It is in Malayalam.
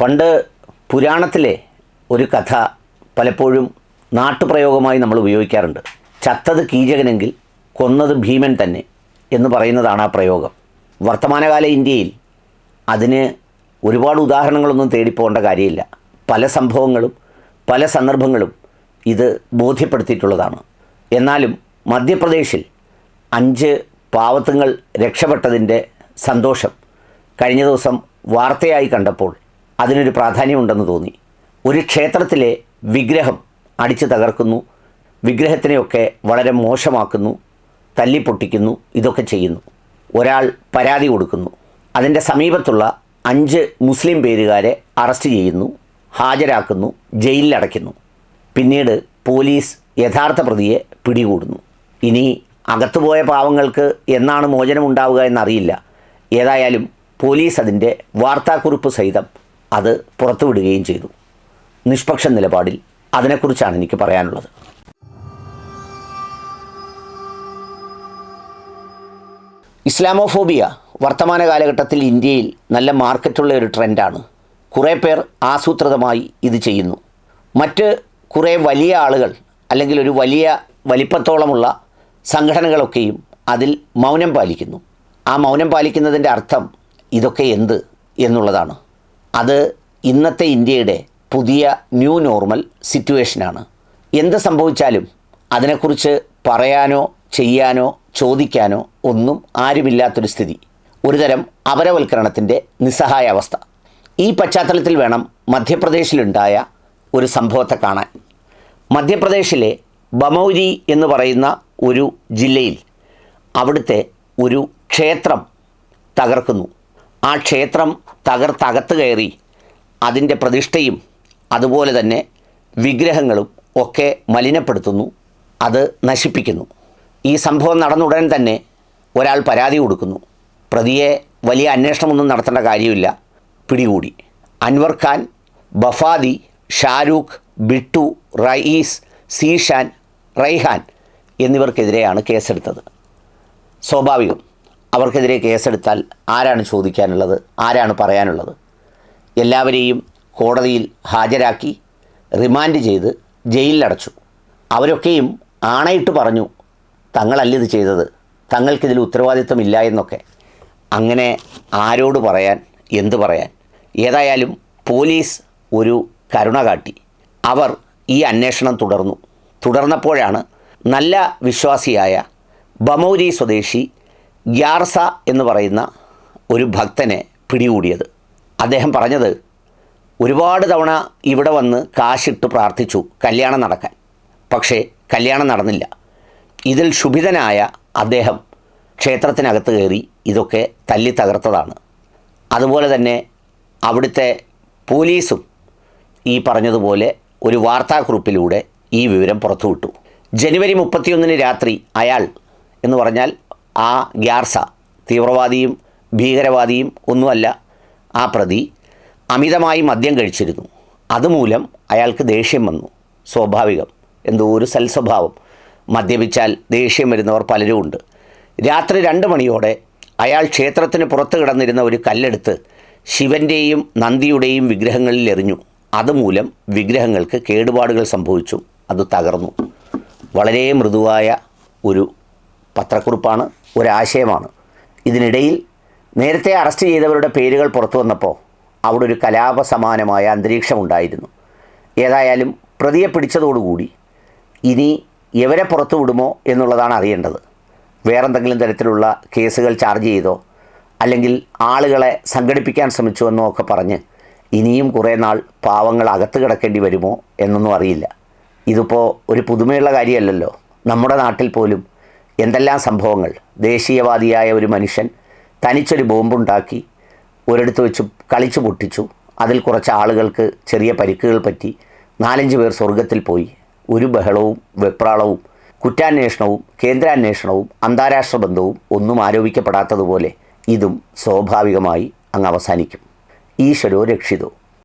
പണ്ട് പുരാണത്തിലെ ഒരു കഥ പലപ്പോഴും നാട്ടുപ്രയോഗമായി നമ്മൾ ഉപയോഗിക്കാറുണ്ട്. ചത്തത് കീചകനെങ്കിൽ കൊന്നത് ഭീമൻ തന്നെ എന്ന് പറയുന്നതാണ് ആ പ്രയോഗം. വർത്തമാനകാല ഇന്ത്യയിൽ അതിന് ഒരുപാട് ഉദാഹരണങ്ങളൊന്നും തേടിപ്പോകേണ്ട കാര്യമില്ല. പല സംഭവങ്ങളും പല സന്ദർഭങ്ങളും ഇത് ബോധ്യപ്പെടുത്തിയിട്ടുള്ളതാണ്. എന്നാലും മധ്യപ്രദേശിൽ അഞ്ച് പാവത്തുങ്ങൾ രക്ഷപ്പെട്ടതിന്റെ സന്തോഷം കഴിഞ്ഞ ദിവസം വാർത്തയായി കണ്ടപ്പോൾ അതിനൊരു പ്രാധാന്യമുണ്ടെന്ന് തോന്നി. ഒരു ക്ഷേത്രത്തിലെ വിഗ്രഹം അടിച്ചു തകർക്കുന്നു. വിഗ്രഹത്തിനെയൊക്കെ വളരെ മോശമാക്കുന്നു. തല്ലിപ്പൊട്ടിക്കുന്നു. ഇതൊക്കെ ചെയ്യുന്നു. ഒരാൾ പരാതി കൊടുക്കുന്നു. അതിന്റെ സമീപത്തുള്ള അഞ്ച് മുസ്ലിം പേരുകാരെ അറസ്റ്റ് ചെയ്യുന്നു. ഹാജരാക്കുന്നു. ജയിലിലടയ്ക്കുന്നു. പിന്നീട് പോലീസ് യഥാർത്ഥ പ്രതിയെ പിടികൂടുന്നു. ഇനി അകത്തുപോയ പാവങ്ങൾക്ക് എന്നാണ് മോചനം ഉണ്ടാവുക എന്നറിയില്ല. ഏതായാലും പോലീസ് അതിന്റെ വാർത്താക്കുറിപ്പ് സഹിതം അത് പുറത്തുവിടുകയും ചെയ്തു. നിഷ്പക്ഷ നിലപാടിൽ അതിനെക്കുറിച്ചാണ് എനിക്ക് പറയാനുള്ളത്. ഇസ്ലാമോഫോബിയ വർത്തമാന കാലഘട്ടത്തിൽ ഇന്ത്യയിൽ നല്ല മാർക്കറ്റുള്ള ഒരു ട്രെൻഡാണ്. കുറേ പേർ ആസൂത്രിതമായി ഇത് ചെയ്യുന്നു. മറ്റ് കുറേ വലിയ ആളുകൾ അല്ലെങ്കിൽ ഒരു വലിയ വലിപ്പത്തോളമുള്ള സംഘടനകളൊക്കെയും അതിൽ മൗനം പാലിക്കുന്നു. ആ മൗനം പാലിക്കുന്നതിന്റെ അർത്ഥം ഇതൊക്കെ എന്ത് എന്നുള്ളതാണ്. അത് ഇന്നത്തെ ഇന്ത്യയുടെ പുതിയ ന്യൂ നോർമൽ സിറ്റുവേഷനാണ്. എന്ത് സംഭവിച്ചാലും അതിനെക്കുറിച്ച് പറയാനോ ചെയ്യാനോ ചോദിക്കാനോ ഒന്നും ആരുമില്ലാത്തൊരു സ്ഥിതി. ഒരുതരം അപരവൽക്കരണത്തിന്റെ നിസ്സഹായ അവസ്ഥ ഈ പശ്ചാത്തലത്തിൽ വേണം മധ്യപ്രദേശിലുണ്ടായ ഒരു സംഭവത്തെ കാണാൻ. മധ്യപ്രദേശിലെ ബമൗരി എന്ന് പറയുന്ന ഒരു ജില്ലയിൽ അവിടുത്തെ ഒരു ക്ഷേത്രം തകർക്കുന്നു. ആ ക്ഷേത്രം തകർത്തകത്ത് കയറി അതിന്റെ പ്രതിഷ്ഠയും അതുപോലെ തന്നെ വിഗ്രഹങ്ങളും ഒക്കെ മലിനപ്പെടുത്തുന്നു. അത് നശിപ്പിക്കുന്നു. ഈ സംഭവം നടന്ന ഉടൻ തന്നെ ഒരാൾ പരാതി കൊടുക്കുന്നു. പ്രതിയെ വലിയ അന്വേഷണമൊന്നും നടത്തേണ്ട കാര്യമില്ല. പിടികൂടി. അൻവർ ഖാൻ ബഫാദി ഷാരൂഖ് ബിട്ടു റയീസ് സീഷാൻ റൈഹാൻ എന്നിവർക്കെതിരെയാണ് കേസെടുത്തത്. സ്വാഭാവികം. അവർക്കെതിരെ കേസെടുത്താൽ ആരാണ് ചോദിക്കാനുള്ളത്? ആരാണ് പറയാനുള്ളത്? എല്ലാവരെയും കോടതിയിൽ ഹാജരാക്കി റിമാൻഡ് ചെയ്ത് ജയിലിലടച്ചു. അവരൊക്കെയും ആണയിട്ട് പറഞ്ഞു തങ്ങളല്ല ഇത് ചെയ്തത്. തങ്ങൾക്കിതിൽ ഉത്തരവാദിത്വമില്ല എന്നൊക്കെ. അങ്ങനെ ആരോട് പറയാൻ എന്തു പറയാൻ? ഏതായാലും പോലീസ് ഒരു കരുണ കാട്ടി. അവർ ഈ അന്വേഷണം തുടർന്നു. തുടർന്നപ്പോഴാണ് നല്ല വിശ്വാസിയായ ബമൗരി സ്വദേശി ഗ്യാർസ എന്ന് പറയുന്ന ഒരു ഭക്തനെ പിടികൂടിയത്. അദ്ദേഹം പറഞ്ഞത് ഒരുപാട് തവണ ഇവിടെ വന്ന് കാശിട്ട് പ്രാർത്ഥിച്ചു കല്യാണം നടക്കാൻ. പക്ഷേ കല്യാണം നടന്നില്ല. ഇതിൽ ക്ഷുഭിതനായ അദ്ദേഹം ക്ഷേത്രത്തിനകത്ത് കയറി ഇതൊക്കെ തല്ലി തകർത്തതാണ്. അതുപോലെ തന്നെ അവിടുത്തെ പോലീസും ഈ പറഞ്ഞതുപോലെ ഒരു വാർത്താക്കുറിപ്പിലൂടെ ഈ വിവരം പുറത്തുവിട്ടു. ജനുവരി മുപ്പത്തിയൊന്നിന് രാത്രി അയാൾ എന്ന് പറഞ്ഞാൽ ആ ഗ്യാർസ തീവ്രവാദിയും ഭീകരവാദിയും ഒന്നുമല്ല ആ പ്രതി അമിതമായി മദ്യം കഴിച്ചിരുന്നു. അതുമൂലം അയാൾക്ക് ദേഷ്യം വന്നു. സ്വാഭാവികം. എന്തോ ഒരു സൽസ്വഭാവം. മദ്യപിച്ചാൽ ദേഷ്യം വരുന്നവർ പലരുമുണ്ട് രാത്രി രണ്ട് മണിയോടെ അയാൾ ക്ഷേത്രത്തിന് പുറത്ത് കിടന്നിരുന്ന ഒരു കല്ലെടുത്ത് ശിവന്റെയും നന്ദിയുടെയും വിഗ്രഹങ്ങളിൽ എറിഞ്ഞു. അതുമൂലം വിഗ്രഹങ്ങൾക്ക് കേടുപാടുകൾ സംഭവിച്ചു. അത് തകർന്നു. വളരെ മൃദുവായ ഒരു പത്രക്കുറിപ്പാണ് ഒരാശയമാണ്. ഇതിനിടയിൽ നേരത്തെ അറസ്റ്റ് ചെയ്തവരുടെ പേരുകൾ പുറത്തു വന്നപ്പോൾ അവിടെ ഒരു കലാപസമാനമായ അന്തരീക്ഷമുണ്ടായിരുന്നു. ഏതായാലും പ്രതിയെ പിടിച്ചതോടുകൂടി ഇനി എവരെ പുറത്തു വിടുമോ എന്നുള്ളതാണ് അറിയേണ്ടത്. വേറെന്തെങ്കിലും തരത്തിലുള്ള കേസുകൾ ചാർജ് ചെയ്തോ അല്ലെങ്കിൽ ആളുകളെ സംഘടിപ്പിക്കാൻ ശ്രമിച്ചു എന്നോ ഒക്കെ പറഞ്ഞ് ഇനിയും കുറേ നാൾ പാവങ്ങൾ അകത്ത് കിടക്കേണ്ടി വരുമോ എന്നൊന്നും അറിയില്ല. ഇതിപ്പോൾ ഒരു പുതുമയുള്ള കാര്യമല്ലല്ലോ. നമ്മുടെ നാട്ടിൽ പോലും എന്തെല്ലാം സംഭവങ്ങൾ? ദേശീയവാദിയായ ഒരു മനുഷ്യൻ തനിച്ചൊരു ബോംബുണ്ടാക്കി ഒരിടത്ത് വെച്ച് കളിച്ചു പൊട്ടിച്ചു. അതിൽ കുറച്ച് ആളുകൾക്ക് ചെറിയ പരിക്കുകൾ പറ്റി. നാലഞ്ച് പേർ സ്വർഗത്തിൽ പോയി. ഒരു ബഹളവും വെപ്രാളവും കുറ്റാന്വേഷണവും കേന്ദ്രാന്വേഷണവും അന്താരാഷ്ട്ര ബന്ധവും ഒന്നും ആരോപിക്കപ്പെടാത്തതുപോലെ ഇതും സ്വാഭാവികമായി അങ്ങ് അവസാനിക്കും. ഈശ്വരോ രക്ഷിതോ.